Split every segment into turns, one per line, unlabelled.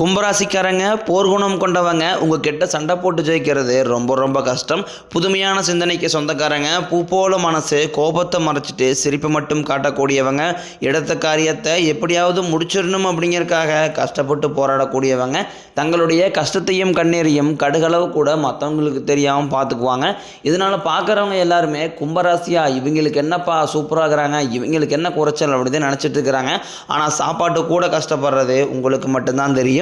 கும்பராசிக்காரங்க போர்க்குணம் கொண்டவங்க உங்ககிட்ட சண்டை போட்டு ஜெயிக்கிறது ரொம்ப ரொம்ப கஷ்டம். புதுமையான சிந்தனைக்கு சொந்தக்காரங்க பூ போல மனசு கோபத்தை மறைச்சிட்டு சிரிப்பு மட்டும் காட்டக்கூடியவங்க எடுத்த காரியத்தை எப்படியாவது முடிச்சிடணும் அப்படிங்கிறதுக்காக கஷ்டப்பட்டு போராடக்கூடியவங்க. தங்களுடைய கஷ்டத்தையும் கண்ணீரையும் கடுகளவு கூட மற்றவங்களுக்கு தெரியாமல் பார்த்துக்குவாங்க இதனால் பார்க்குறவங்க எல்லாருமே கும்பராசியா இவங்களுக்கு என்னப்பா சூப்பராகிறாங்க இவங்களுக்கு என்ன குறைச்சல் அப்படின்னு நினச்சிட்டு இருக்கிறாங்க. ஆனால் சாப்பாட்டு கூட கஷ்டப்படுறது உங்களுக்கு மட்டும்தான் தெரியும்.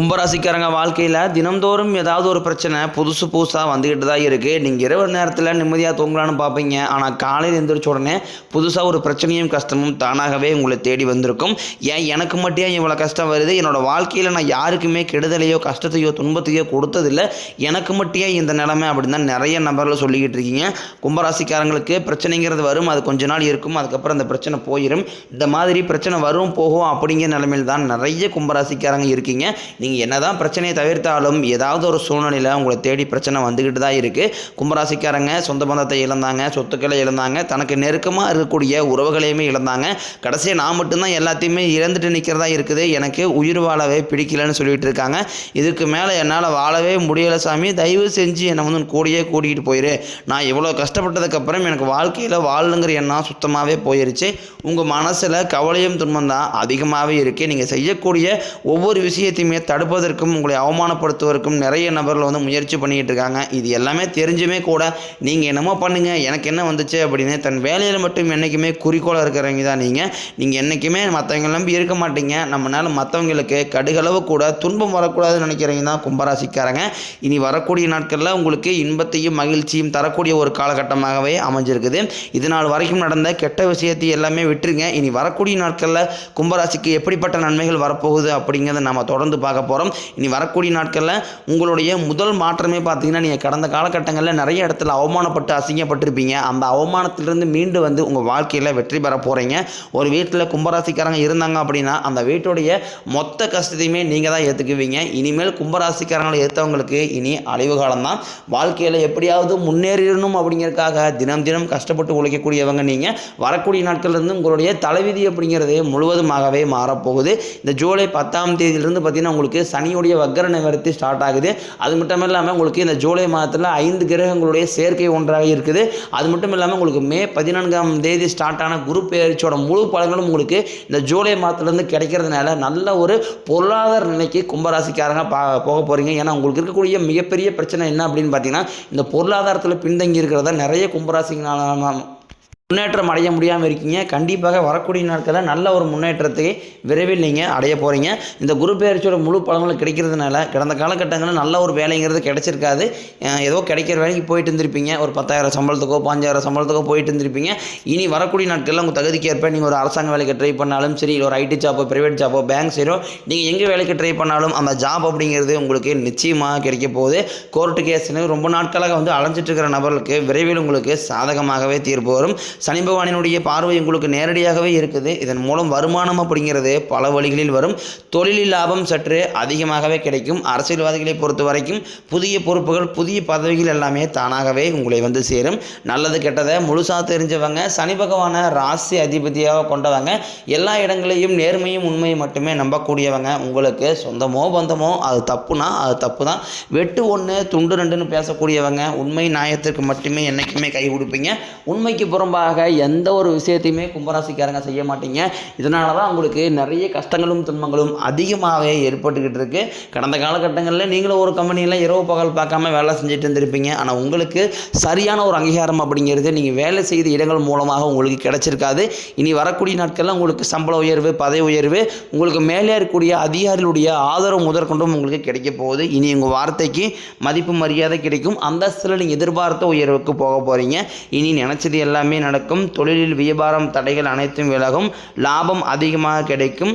கும்பராசிக்காரங்க வாழ்க்கையில் தினம்தோறும் ஏதாவது ஒரு பிரச்சனை புதுசு புதுசாக வந்துக்கிட்டு தான் இருக்குது நீங்கள் இரவு நேரத்தில் நிம்மதியாக தூங்கலான்னு பார்ப்பீங்க ஆனால் காலையில் எழுந்திரிச்ச உடனே புதுசாக ஒரு பிரச்சனையும் கஷ்டமும் தானாகவே உங்களை தேடி வந்திருக்கும். ஏன் எனக்கு மட்டும் ஏன் இவ்வளோ கஷ்டம் வருது? என்னோடய வாழ்க்கையில் நான் யாருக்குமே கெடுதலையோ கஷ்டத்தையோ துன்பத்தையோ கொடுத்ததில்ல. எனக்கு மட்டும் இந்த நிலைமை அப்படின்னு தான் நிறைய நபர்கள் சொல்லிக்கிட்டு இருக்கீங்க. கும்பராசிக்காரங்களுக்கு பிரச்சனைங்கிறது வரும். அது கொஞ்ச நாள் இருக்கும். அதுக்கப்புறம் அந்த பிரச்சனை போயிடும் இந்த மாதிரி பிரச்சனை வரும் போகும் அப்படிங்கிற நிலைமையில் தான் நிறைய கும்பராசிக்காரங்க இருக்கீங்க. நீங்கள் என்னதான் பிரச்சனையை தவிர்த்தாலும் ஏதாவது ஒரு சூழ்நிலையில் உங்களை தேடி பிரச்சனை வந்துக்கிட்டு தான் இருக்குது கும்பராசிக்காரங்க சொந்த பந்தத்தை இழந்தாங்க சொத்துக்களை இழந்தாங்க தனக்கு நெருக்கமாக இருக்கக்கூடிய உறவுகளையுமே இழந்தாங்க. கடைசியாக நான் மட்டும்தான் எல்லாத்தையுமே இழந்துட்டு நிற்கிறதா இருக்குது. எனக்கு உயிர் வாழவே பிடிக்கலன்னு சொல்லிட்டு இருக்காங்க. இதுக்கு மேலே என்னால் வாழவே முடியலை சாமி. தயவு செஞ்சு என்னை வந்து கூடியே கூடயே கூட்டிகிட்டு போயிரு. நான் இவ்வளோ கஷ்டப்பட்டதுக்கப்புறம் எனக்கு வாழ்க்கையில் வாழணுங்கிற எண்ணம் சுத்தமாகவே போயிருச்சு. உங்கள் மனசில் கவலையும் துன்பம் தான் அதிகமாகவே இருக்குது நீங்கள் செய்யக்கூடிய ஒவ்வொரு விஷயத்தையுமே தடுப்பதற்கும் உங்களை அவமானப்படுத்துவதற்கும் நிறைய நபர்கள் வந்து முயற்சி பண்ணிக்கிட்டு இருக்காங்க. இது எல்லாமே தெரிஞ்சுமே கூட நீங்கள் என்னமோ பண்ணுங்கள் எனக்கு என்ன வந்துச்சு அப்படின்னு தன் வேலையில் மட்டும் என்றைக்குமே குறிக்கோளாக இருக்கிறவங்க தான் நீங்கள் நீங்கள் என்றைக்குமே மற்றவங்க நம்பி இருக்க மாட்டீங்க. நம்மளால் மற்றவங்களுக்கு கடுகளவு கூட துன்பம் வரக்கூடாதுன்னு நினைக்கிறவங்க தான் கும்பராசிக்காரங்க. இனி வரக்கூடிய நாட்களில் உங்களுக்கு இன்பத்தையும் மகிழ்ச்சியும் தரக்கூடிய ஒரு காலகட்டமாகவே அமைஞ்சிருக்குது. இது நாள் வரைக்கும் நடந்த கெட்ட விஷயத்தை எல்லாமே விட்டுருங்க. இனி வரக்கூடிய நாட்களில் கும்பராசிக்கு எப்படிப்பட்ட நன்மைகள் வரப்போகுது அப்படிங்கிறத நம்ம தொடர்ந்து பார்க்க போகிறோம் இனி வரக்கூடிய நாட்களில் உங்களுடைய முதல் மாற்றமே பார்த்தீங்கன்னா நீங்கள் கடந்த காலகட்டங்களில் நிறைய இடத்துல அவமானப்பட்டு அசிங்கப்பட்டிருப்பீங்க. அந்த அவமானத்திலிருந்து மீண்டு வந்து உங்கள் வாழ்க்கையில் வெற்றி பெற போகிறீங்க ஒரு வீட்டில் கும்பராசிக்காரங்க இருந்தாங்க அப்படின்னா அந்த வீட்டுடைய மொத்த கஷ்டத்தையுமே நீங்கள் தான் ஏற்றுக்குவீங்க இனிமேல் கும்பராசிக்காரங்களை ஏற்றவங்களுக்கு இனி அழிவு காலம்தான். வாழ்க்கையில் எப்படியாவது முன்னேறிடணும் அப்படிங்கிறதுக்காக தினம் தினம் கஷ்டப்பட்டு உழைக்கக்கூடியவங்க நீங்கள் வரக்கூடிய நாட்கள்லேருந்து உங்களுடைய தலைவிதி அப்படிங்கிறது முழுவதுமாகவே மாறப்போகுது. இந்த ஜூலை பத்தாம் தேதியிலிருந்து பார்த்தீங்கன்னா உங்களுக்கு சனியுடைய வக்கர நிவர்த்தி ஸ்டார்ட் ஆகுது. அது மட்டும் இல்லாமல் உங்களுக்கு இந்த ஜூலை மாதத்தில் ஐந்து கிரகங்களுடைய சேர்க்கை ஒன்றாக இருக்குது. அது மட்டும் இல்லாமல் உங்களுக்கு மே பதினான்காம் தேதி ஸ்டார்ட் ஆன குரு பயிற்சியோட முழு பலன்களும் உங்களுக்கு இந்த ஜூலை மாதத்துலேருந்து கிடைக்கிறதுனால நல்ல ஒரு பொருளாதார நிலைக்கு கும்பராசிக்காரங்க பா போக போகிறீங்க ஏன்னா உங்களுக்கு இருக்கக்கூடிய மிகப்பெரிய பிரச்சனை என்ன அப்படின்னு பார்த்தீங்கன்னா இந்த பொருளாதாரத்தில் பின்தங்கி இருக்கிறதா நிறைய கும்பராசிங்களான முன்னேற்றம் அடைய முடியாமல் இருக்கீங்க. கண்டிப்பாக வரக்கூடிய நாட்களில் நல்ல ஒரு முன்னேற்றத்தை விரைவில் நீங்கள் அடைய போகிறீங்க இந்த குரு பயிற்சியோட முழு பலன்கள் கிடைக்கிறதுனால கடந்த காலகட்டங்களில் நல்ல ஒரு வேலைங்கிறது கிடைச்சிருக்காது. ஏதோ கிடைக்கிற வேலைக்கு போயிட்டு இருந்திருப்பீங்க. ஒரு பத்தாயிரம் சம்பளத்துக்கோ பாஞ்சாயிரம் சம்பளத்துக்கோ போயிட்டு இருந்திருப்பீங்க. இனி வரக்கூடிய நாட்களில் உங்கள் தகுதிக்கு ஏற்ப நீங்கள் ஒரு அரசாங்க வேலைக்கு ட்ரை பண்ணாலும் சரி இல்லை ஒரு ஐடி ஜாப்போ ப்ரைவேட் ஜாப்போ பேங்க் சரியோ நீங்கள் எங்கே வேலைக்கு ட்ரை பண்ணாலும் அந்த ஜாப் அப்படிங்கிறது உங்களுக்கு நிச்சயமாக கிடைக்க போகுது. கோர்ட்டு கேஸ்னு ரொம்ப நாட்களாக வந்து அலைஞ்சிட்டு இருக்கிற நபர்களுக்கு விரைவில் உங்களுக்கு சாதகமாகவே தீர்ப்பு வரும். சனி பகவானினுடைய பார்வை உங்களுக்கு நேரடியாகவே இருக்குது. இதன் மூலம் வருமானம் அப்படிங்கிறது பல வழிகளில் வரும். தொழிலில் லாபம் சற்று அதிகமாகவே கிடைக்கும். அரசியல்வாதிகளை பொறுத்த வரைக்கும் புதிய பொறுப்புகள் புதிய பதவிகள் எல்லாமே தானாகவே உங்களை வந்து சேரும். நல்லது கெட்டதை முழுசாக தெரிஞ்சவங்க சனி பகவானை ராசி அதிபதியாக கொண்டவங்க எல்லா இடங்களையும் நேர்மையும் உண்மையும் மட்டுமே நம்பக்கூடியவங்க. உங்களுக்கு சொந்தமோ பந்தமோ அது தப்புனா அது தப்பு தான் வெட்டு ஒன்று துண்டு ரெண்டுன்னு பேசக்கூடியவங்க உண்மை நியாயத்திற்கு மட்டுமே என்றைக்குமே கை கொடுப்பீங்க. உண்மைக்கு எதிராக எந்த ஒரு விஷயத்தையுமே கும்பராசிக்காரங்க செய்ய மாட்டீங்க. இதனால தான் உங்களுக்கு நிறைய கஷ்டங்களும் துன்பங்களும் அதிகமாகவே ஏற்பட்டுக்கிட்டு இருக்கு. கடந்த காலகட்டங்களில் நீங்களும் ஒரு கம்பெனியில் இரவு பகல் பார்க்காம வேலை செஞ்சுட்டு இருந்திருப்பீங்க. ஆனால் உங்களுக்கு சரியான ஒரு அங்கீகாரம் அப்படிங்கிறது நீங்கள் வேலை செய்த இடங்கள் மூலமாக உங்களுக்கு கிடைச்சிருக்காது. இனி வரக்கூடிய நாட்களில் உங்களுக்கு சம்பள உயர்வு பதவி உயர்வு உங்களுக்கு மேலே இருக்கக்கூடிய அதிகாரிகளுடைய ஆதரவு முதற்கொண்டும் உங்களுக்கு கிடைக்க போகுது. இனி உங்கள் வார்த்தைக்கு மதிப்பு மரியாதை கிடைக்கும். அந்தஸ்தில் நீங்கள் எதிர்பார்த்த உயர்வுக்கு போக போகிறீங்க இனி நினச்சது எல்லாமே நடக்கும் தொழிலில் வியாபாரம் தடைகள் அனைத்தும் விலகும். லாபம் அதிகமாக கிடைக்கும்.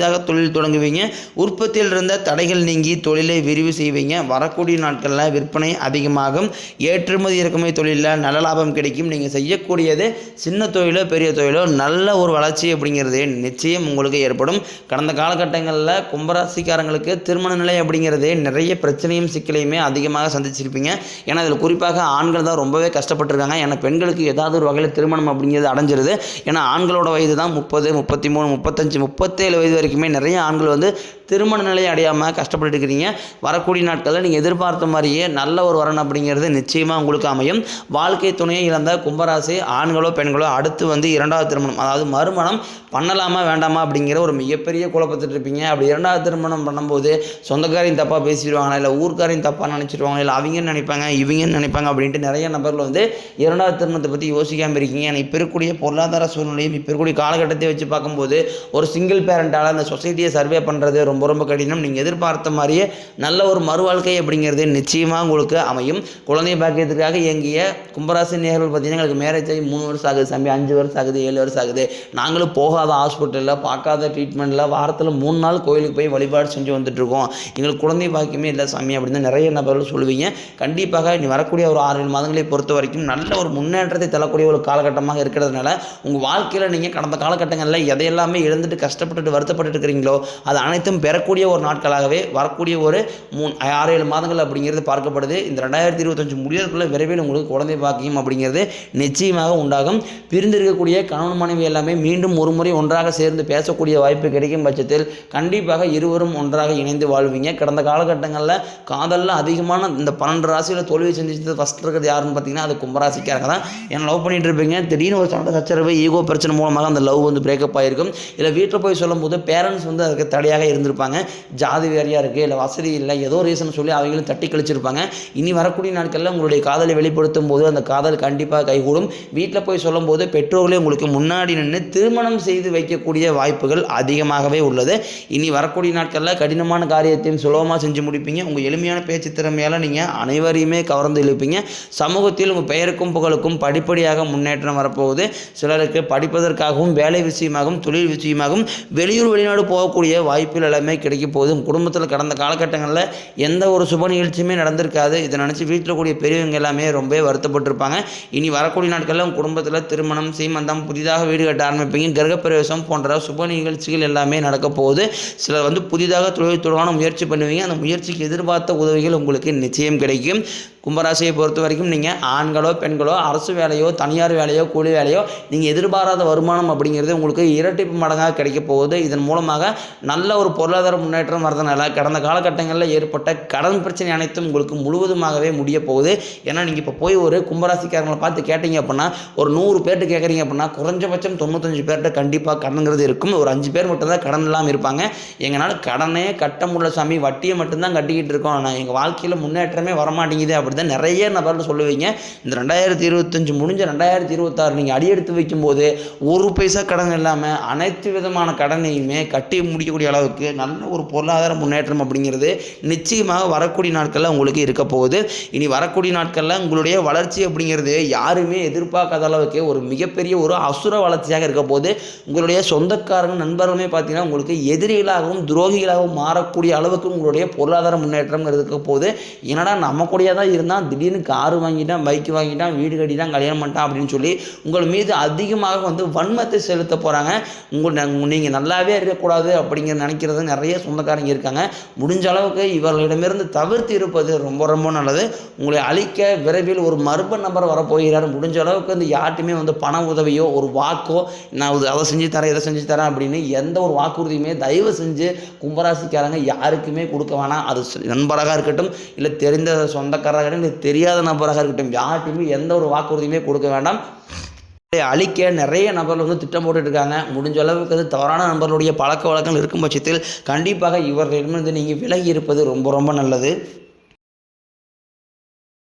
புதிதாக தொழில் தொடங்குவீங்க. உற்பத்தியில் இருந்த தடைகள் நீங்கி தொழிலை விரிவு செய்வீங்க. வரக்கூடிய நாட்களில் விற்பனை அதிகமாகும். ஏற்றுமதி இறக்குமதி தொழிலில் நல்ல லாபம் கிடைக்கும். நீங்கள் செய்யக்கூடியது சின்ன தொழிலோ பெரிய தொழிலோ நல்ல ஒரு வளர்ச்சி அப்படிங்கிறது நிச்சயம் உங்களுக்கு ஏற்படும். கடந்த காலகட்டங்களில் கும்பராசிக்காரங்களுக்கு திருமண நிலை அப்படிங்கிறது நிறைய பிரச்சனையும் சிக்கலையுமே அதிகமாக சந்திச்சிருப்பீங்க. ஏன்னா அதில் குறிப்பாக ஆண்கள் தான் ரொம்பவே கஷ்டப்பட்டிருக்காங்க. ஏன்னா பெண்களுக்கு ஏதாவது ஒரு வகையில் திருமணம் அப்படிங்கிறது அடைஞ்சிருது. ஏன்னா ஆண்களோட வயது தான் முப்பது முப்பத்தி மூணு முப்பத்தஞ்சு முப்பத்தேழு வயது வரைக்கும் நிறைய ஆண்கள் வந்து திருமண நிலை அடையாமல் கஷ்டப்பட்டு இருக்கிறீங்க. வரக்கூடிய நாட்களில் நீங்கள் எதிர்பார்த்த மாதிரியே நல்ல ஒரு வரன் அப்படிங்கிறது நிச்சயமாக உங்களுக்கு அமையும். வாழ்க்கை துணையை இழந்த கும்பராசி ஆண்களோ பெண்களோ அடுத்து வந்து இரண்டாவது திருமணம் அதாவது மறுமணம் பண்ணலாமா வேண்டாமா அப்படிங்கிற ஒரு மிகப்பெரிய குழப்பத்தில் இருப்பீங்க. அப்படி இரண்டாவது திருமணம் பண்ணும்போது சொந்தக்காரையும் தப்பாக பேசிடுவாங்களா இல்லை ஊர்க்காரையும் தப்பாக நினச்சிடுவாங்களா இல்லை அவங்க நினைப்பாங்க இவங்க நினைப்பாங்க அப்படின்ட்டு நிறைய நபர்கள் வந்து இரண்டாவது திருமணத்தை பற்றி யோசிக்காமல் இருக்கீங்க. ஏன்னா இப்போ இருக்கக்கூடிய பொருளாதார சூழ்நிலையும் இப்போ இருக்கக்கூடிய காலகட்டத்தை வச்சு பார்க்கும்போது ஒரு சிங்கிள் பேரண்டால் அந்த சொசைட்டியை சர்வே பண்ணுறது ரொம்ப ரொம்ப கடினம். நீங்கள் எதிர்பார்த்த மாதிரியே நல்ல ஒரு மறுவாழ்க்கை அப்படிங்கிறது நிச்சயமாக உங்களுக்கு அமையும். குழந்தை பாக்கியத்துக்காக இயங்கிய கும்பராசி நேர்கள் பார்த்தீங்கன்னா எங்களுக்கு மேரேஜ் ஆகி மூணு வருஷம் ஆகுது சாமி அஞ்சு வருஷம் ஆகுது ஏழு வருஷம் ஆகுது. நாங்களும் போகாத ஹாஸ்பிட்டலில் பார்க்காத ட்ரீட்மெண்ட்டில் வாரத்தில் மூணு நாள் கோயிலுக்கு போய் வழிபாடு செஞ்சு வந்துட்டுருக்கோம் எங்களுக்கு குழந்தை பாக்கியமே இல்லை சாமி அப்படின்னு நிறைய நபர்கள் சொல்லுவீங்க. கண்டிப்பாக நீ வரக்கூடிய ஒரு ஆறு ஏழு மாதங்களை பொறுத்த வரைக்கும் நல்ல ஒரு முன்னேற்றத்தை தரக்கூடிய ஒரு காலகட்டமாக இருக்கிறதுனால உங்கள் வாழ்க்கையில் நீங்கள் கடந்த காலகட்டங்களில் எதையெல்லாமே இழந்துட்டு கஷ்டப்பட்டுட்டு வருத்தப்பட்டு இருக்கிறீங்களோ அது அனைத்தும் பெறக்கூடிய ஒரு நாட்களாகவே வரக்கூடிய ஒரு மூணு ஆறு ஏழு மாதங்கள் அப்படிங்கிறது பார்க்கப்படுது. இந்த ரெண்டாயிரத்தி இருபத்தஞ்சு முடியறதுக்குள்ள விரைவில் உங்களுக்கு குழந்தை பாக்கியம் அப்படிங்கிறது நிச்சயமாக உண்டாகும். பிரிந்திருக்கக்கூடிய கணவன் மனைவி எல்லாமே மீண்டும் ஒரு முறை ஒன்றாக சேர்ந்து பேசக்கூடிய வாய்ப்பு கிடைக்கும் பட்சத்தில் கண்டிப்பாக இருவரும் ஒன்றாக இணைந்து வாழ்வீங்க. கடந்த காலகட்டங்களில் காதலில் அதிகமான இந்த பன்னெண்டு ராசியில் தோல்வி சந்திச்சது ஃபஸ்ட் இருக்கிறது யாருன்னு பார்த்தீங்கன்னா அது கும்பராசிக்காரங்க தான். ஏன்னா லவ் பண்ணிட்டு இருப்பீங்க. திடீர்னு ஒரு சண்டை சச்சரவு ஈகோ பிரச்சனை மூலமாக அந்த லவ் வந்து பிரேக்கப் ஆகிருக்கும் இல்லை வீட்டில் போய் சொல்லும்போது பேரண்ட்ஸ் வந்து அதுக்கு தடையாக இருந்திருப்பாங்க. ஜாதி வேறையாக இருக்குது இல்லை வசதி இல்லை ஏதோ ரீசன் சொல்லி அவங்களும் தட்டி கழிச்சிருப்பாங்க. இனி வரக்கூடிய நாட்களில் உங்களுடைய காதலை வெளிப்படுத்தும் போது அந்த காதல் கண்டிப்பாக கைகூடும். வீட்டில் போய் சொல்லும்போது பெற்றோர்களே உங்களுக்கு முன்னாடி நின்று திருமணம் செய்து வைக்கக்கூடிய வாய்ப்புகள் அதிகமாகவே உள்ளது. இனி வரக்கூடிய நாட்களில் கடினமான காரியத்தையும் சுலபமாக செஞ்சு முடிப்பீங்க. உங்கள் எளிமையான பேச்சு திறமையால் நீங்கள் அனைவரையுமே கவர்ந்து இழுப்பீங்க. சமூகத்தில் உங்கள் பெயருக்கும் புகழுக்கும் படிப்படியாக முன்னேற்றம் வரப்போகுது. சிலருக்கு படிப்பதற்காகவும் வேலை விஷயமாகவும் தொழில் விஷயமாகவும் வெளியூர் வெளிநாடு போகக்கூடிய வாய்ப்புகள் எல்லாமே கிடைக்க போகுது குடும்பத்தில் கடந்த காலகட்டங்களில் எந்த ஒரு சுப நிகழ்ச்சியுமே நடந்திருக்காது. இதை நினச்சி வீட்டில் கூடிய பெரியவங்க எல்லாமே ரொம்ப வருத்தப்பட்டிருப்பாங்க. இனி வரக்கூடிய நாட்களில் உங்கள் குடும்பத்தில் திருமணம் சீமந்தம் புதிதாக வீடு கட்ட ஆரம்பிப்பீங்க கிரகப்பிரவேசம் போன்ற சுப நிகழ்ச்சிகள் எல்லாமே நடக்க போகுது. சிலர் வந்து புதிதாக தொழில் தொடர்பான முயற்சி பண்ணுவீங்க. அந்த முயற்சிக்கு எதிர்பார்த்த உதவிகள் உங்களுக்கு நிச்சயம் கிடைக்கும். கும்பராசியை பொறுத்த வரைக்கும் நீங்கள் ஆண்களோ பெண்களோ அரசு வேலையோ தனியார் வேலையோ கூலி வேலையோ நீங்கள் எதிர்பாராத வருமானம் அப்படிங்கிறது உங்களுக்கு இரட்டிப்பு மடங்காக கிடைக்க போகுது. இதன் மூலமாக நல்ல ஒரு பொருளாதார முன்னேற்றம் வரதுனால கடந்த காலகட்டங்களில் ஏற்பட்ட கடன் பிரச்சனை அனைத்தும் உங்களுக்கு முழுவதுமாகவே முடிய போகுது. ஏன்னா நீங்கள் இப்போ போய் ஒரு கும்பராசிக்காரங்களை பார்த்து கேட்டீங்க அப்படின்னா ஒரு நூறு பேர்ட்டு கேட்குறீங்க அப்படின்னா குறைஞ்சபட்சம் தொண்ணூத்தஞ்சு பேர்கிட்ட கண்டிப்பாக கடனுங்கிறது இருக்கும். ஒரு அஞ்சு பேர் மட்டும்தான் கடன் இல்லாமல் இருப்பாங்க. எங்களால் கடனே கட்ட முடியல சாமி. வட்டியை மட்டும்தான் கட்டிக்கிட்டு இருக்கோம். ஆனால் எங்கள் வாழ்க்கையில் முன்னேற்றமே வரமாட்டேங்குது அப்படி தான் நிறைய நபர்கள் சொல்லுவீங்க. இந்த ரெண்டாயிரத்தி இருபத்தஞ்சு முடிஞ்ச ரெண்டாயிரத்தி இருபத்தாறு நீங்கள் அடியெடுத்து வைக்கும்போது ஒரு பைசா கடன் இல்லாமல் அனைத்து விதமான கடனையுமே கட்டி முடிக்கக்கூடிய அளவுக்கு நல்ல ஒரு பொருளாதார முன்னேற்றம் அப்படிங்கிறது நிச்சயமாக வரக்கூடிய நாட்களில் உங்களுக்கு இருக்க போகுது. இனி வரக்கூடிய நாட்களில் உங்களுடைய வளர்ச்சி அப்படிங்கிறது யாருமே எதிர்பார்க்காத அளவுக்கு ஒரு மிகப்பெரிய ஒரு அசுர வளர்ச்சியாக இருக்க போது உங்களுடைய சொந்தக்காரங்க நண்பர்களுமே பார்த்தீங்கன்னா உங்களுக்கு எதிரிகளாகவும் துரோகிகளாகவும் மாறக்கூடிய அளவுக்கு உங்களுடைய பொருளாதார முன்னேற்றம் இருக்க போது என்னடா நம்ம கூடயே தான் இருந்தால் திடீர்னு கார் வாங்கிட்டான் பைக் வாங்கிட்டான் வீடு கட்டிட்டான் கல்யாணம் பண்ணிட்டான் அப்படின்னு சொல்லி உங்கள் மீது அதிகமாக வந்து வன்மத்தை செலுத்த போகிறாங்க உங்கள் நீங்கள் நல்லாவே இருக்கக்கூடாது அப்படிங்கிற நினைக்கிறது நிறைய சொந்தக்காரங்க இருக்காங்க. முடிஞ்ச அளவுக்கு இவர்களிடமிருந்து தவிர்த்து இருப்பது ரொம்ப ரொம்ப நல்லது. உங்களை அழிக்க விரைவில் ஒரு மர்ம நபர் வரப்போகிறார். முடிஞ்ச அளவுக்கு வந்து யார்ட்டுமே வந்து பண உதவியோ ஒரு வாக்கோ நான் அதை செஞ்சு தரேன் இதை செஞ்சு தரேன் அப்படின்னு எந்த ஒரு வாக்குறுதியுமே தயவு செஞ்சு கும்பராசிக்காரங்க யாருக்குமே கொடுக்க வேணாம். அது நண்பராக இருக்கட்டும் இல்லை தெரிந்த சொந்தக்காரராக இருக்கட்டும் இல்லை தெரியாத நபராக இருக்கட்டும் யார்ட்டுமே எந்த ஒரு வாக்குறுதியுமே கொடுக்க வேண்டாம். அழிக்க நிறைய நபர்கள் வந்து திட்டம் போட்டுட்ருக்காங்க. முடிஞ்ச அளவுக்கு அது தவறான நபர்களுடைய பழக்க வழக்கங்கள் இருக்கும் பட்சத்தில் கண்டிப்பாக இவர்களிடமிருந்து நீங்கள் விலகி இருப்பது ரொம்ப ரொம்ப நல்லது.